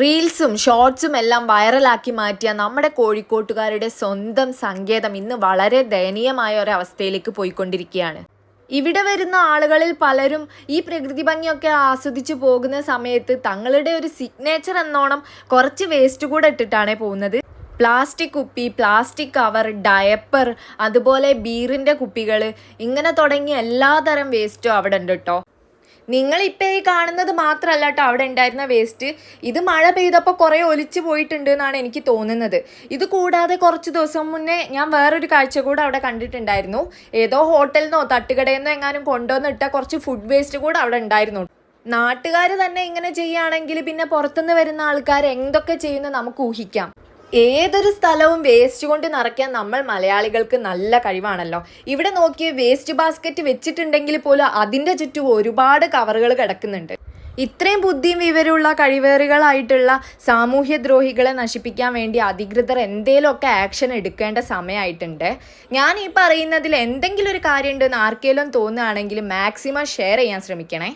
റീൽസും ഷോർട്സും എല്ലാം വൈറലാക്കി മാറ്റിയ നമ്മുടെ കോഴിക്കോട്ടുകാരുടെ സ്വന്തം സങ്കേതം ഇന്ന് വളരെ ദയനീയമായ ഒരവസ്ഥയിലേക്ക് പോയിക്കൊണ്ടിരിക്കുകയാണ്. ഇവിടെ വരുന്ന ആളുകളിൽ പലരും ഈ പ്രകൃതി ഭംഗിയൊക്കെ ആസ്വദിച്ചു പോകുന്ന സമയത്ത് തങ്ങളുടെ ഒരു സിഗ്നേച്ചർ എന്നോണം കുറച്ച് വേസ്റ്റ് കൂടെ ഇട്ടിട്ടാണ് പോകുന്നത്. പ്ലാസ്റ്റിക് കുപ്പി പ്ലാസ്റ്റിക് കവർ ഡയപ്പർ അതുപോലെ ബീറിന്റെ കുപ്പികൾ ഇങ്ങനെ തുടങ്ങിയ എല്ലാതരം വേസ്റ്റും അവിടെ ഉണ്ട് കേട്ടോ. നിങ്ങളിപ്പോൾ ഈ കാണുന്നത് മാത്രമല്ല കേട്ടോ അവിടെ ഉണ്ടായിരുന്ന വേസ്റ്റ് ഇത് മഴ പെയ്തപ്പോൾ കുറേ ഒലിച്ചു പോയിട്ടുണ്ട് എന്നാണ് എനിക്ക് തോന്നുന്നത്. ഇത് കൂടാതെ കുറച്ച് ദിവസം മുന്നേ ഞാൻ വേറൊരു കാഴ്ച കൂടെ അവിടെ കണ്ടിട്ടുണ്ടായിരുന്നു. ഏതോ ഹോട്ടലിൽ നിന്നോ തട്ടുകടയിൽ നിന്നോ എങ്ങാനും കൊണ്ടുവന്നിട്ട കുറച്ച് ഫുഡ് വേസ്റ്റ് കൂടെ അവിടെ ഉണ്ടായിരുന്നു. നാട്ടുകാർ തന്നെ ഇങ്ങനെ ചെയ്യുകയാണെങ്കിൽ പിന്നെ പുറത്തുനിന്ന് വരുന്ന ആൾക്കാർ എന്തൊക്കെ ചെയ്യുമെന്ന് നമുക്ക് ഊഹിക്കാം. ഏതൊരു സ്ഥലവും വേസ്റ്റ് കൊണ്ട് നിറയ്ക്കാൻ നമ്മൾ മലയാളികൾക്ക് നല്ല കഴിവാണല്ലോ. ഇവിടെ നോക്കിയ വേസ്റ്റ് ബാസ്ക്കറ്റ് വെച്ചിട്ടുണ്ടെങ്കിൽ പോലും അതിന്റെ ചുറ്റും ഒരുപാട് കവറുകൾ കിടക്കുന്നുണ്ട്. ഇത്രയും ബുദ്ധിയും വിവരമുള്ള കഴിവേറുകളായിട്ടുള്ള സാമൂഹ്യ ദ്രോഹികളെ നശിപ്പിക്കാൻ വേണ്ടി അധികൃതർ എന്തേലുമൊക്കെ ആക്ഷൻ എടുക്കേണ്ട സമയമായിട്ടുണ്ട്. ഞാൻ ഈ പറയുന്നതിൽ എന്തെങ്കിലും ഒരു കാര്യം ഉണ്ടെന്ന് ആർക്കെങ്കിലും തോന്നുകയാണെങ്കിൽ മാക്സിമം ഷെയർ ചെയ്യാൻ ശ്രമിക്കണേ.